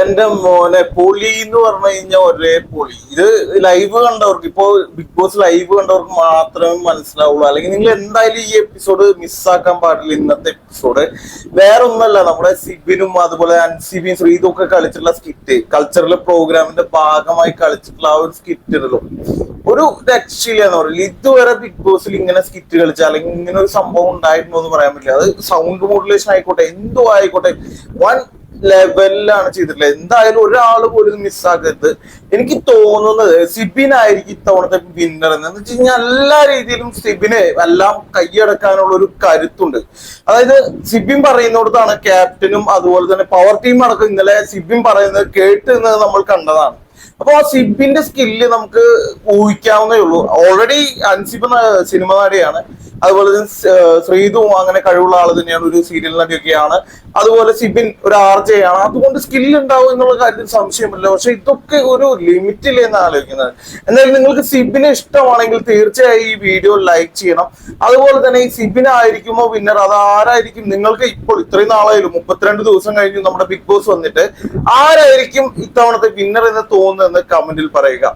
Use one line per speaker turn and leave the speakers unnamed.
എന്റെ മോനെ പൊളി എന്ന് പറഞ്ഞു കഴിഞ്ഞാൽ ഒരേ പൊളി. ഇത് ലൈവ് കണ്ടവർക്ക് ഇപ്പോ ബിഗ് ബോസ് ലൈവ് കണ്ടവർക്ക് മാത്രമേ മനസ്സിലാവുള്ളൂ. അല്ലെങ്കിൽ നിങ്ങൾ എന്തായാലും ഈ എപ്പിസോഡ് മിസ്സാക്കാൻ പാടില്ല ഇന്നത്തെ എപ്പിസോഡ് വേറെ ഒന്നല്ല നമ്മുടെ സിബിനും അതുപോലെ അൻസിബിയും ശ്രീതും ഒക്കെ കളിച്ചിട്ടുള്ള സ്കിറ്റ് കൾച്ചറൽ പ്രോഗ്രാമിന്റെ ഭാഗമായി കളിച്ചിട്ടുള്ള ആ ഒരു സ്കിറ്റ് ഉണ്ടല്ലോ ഒരു രക്ഷയില്ല എന്ന് ഇതുവരെ ബിഗ് ബോസിൽ ഇങ്ങനെ സ്കിറ്റ് കളിച്ച അല്ലെങ്കിൽ ഇങ്ങനെ ഒരു സംഭവം ഉണ്ടായിട്ടുണ്ടോ എന്ന് പറയാൻ പറ്റില്ല. അത് സൗണ്ട് മോഡുലേഷൻ ആയിക്കോട്ടെ എന്തോ ആയിക്കോട്ടെ. വൺ ലെവലിലാണ് ചെയ്തിട്ടുള്ളത്. എന്തായാലും ഒരാൾ പോലും മിസ്സാക്കരുത് എനിക്ക് തോന്നുന്നത് സിബിൻ ആയിരിക്കും ഇത്തവണത്തെ വിന്നർ എന്ന്. വെച്ച് കഴിഞ്ഞാൽ എല്ലാ രീതിയിലും സിബിനെ എല്ലാം കൈയടക്കാനുള്ള ഒരു കരുത്തുണ്ട്. അതായത് സിബിൻ പറയുന്നിടത്താണ് ക്യാപ്റ്റനും അതുപോലെ തന്നെ പവർ ടീം അടക്കം ഇന്നലെ സിബിൻ പറയുന്നത് കേട്ട് നമ്മൾ കണ്ടതാണ്. അപ്പൊ ആ സിബിന്റെ സ്കില്ല് നമുക്ക് ഊഹിക്കാവുന്നേ ഉള്ളൂ. ഓൾറെഡി അൻസിബ് സിനിമ നടിയാണ്. അതുപോലെ തന്നെ ശ്രീതും അങ്ങനെ കഴിവുള്ള ആൾ തന്നെയാണ് ഒരു സീരിയൽ നടിയൊക്കെയാണ്. അതുപോലെ സിബിൻ ഒരു ആർജയാണ്. അതുകൊണ്ട് സ്കില്ല് ഉണ്ടാവും എന്നുള്ള കാര്യത്തിൽ സംശയമില്ല. പക്ഷെ ഇതൊക്കെ ഒരു ലിമിറ്റില്ല എന്ന് ആലോചിക്കുന്നത്. എന്നാലും നിങ്ങൾക്ക് സിബിനെ ഇഷ്ടമാണെങ്കിൽ തീർച്ചയായും ഈ വീഡിയോ ലൈക്ക് ചെയ്യണം. അതുപോലെ തന്നെ ഈ സിബിൻ ആയിരിക്കുമോ വിന്നർ അത് ആരായിരിക്കും? നിങ്ങൾക്ക് ഇപ്പോൾ ഇത്രയും നാളായാലും മുപ്പത്തിരണ്ട് ദിവസം കഴിഞ്ഞു നമ്മുടെ ബിഗ് ബോസ് വന്നിട്ട് ആരായിരിക്കും ഇത്തവണത്തെ വിന്നർ എന്ന് തോന്നുന്നതെന്ന് കമന്റിൽ പറയുക.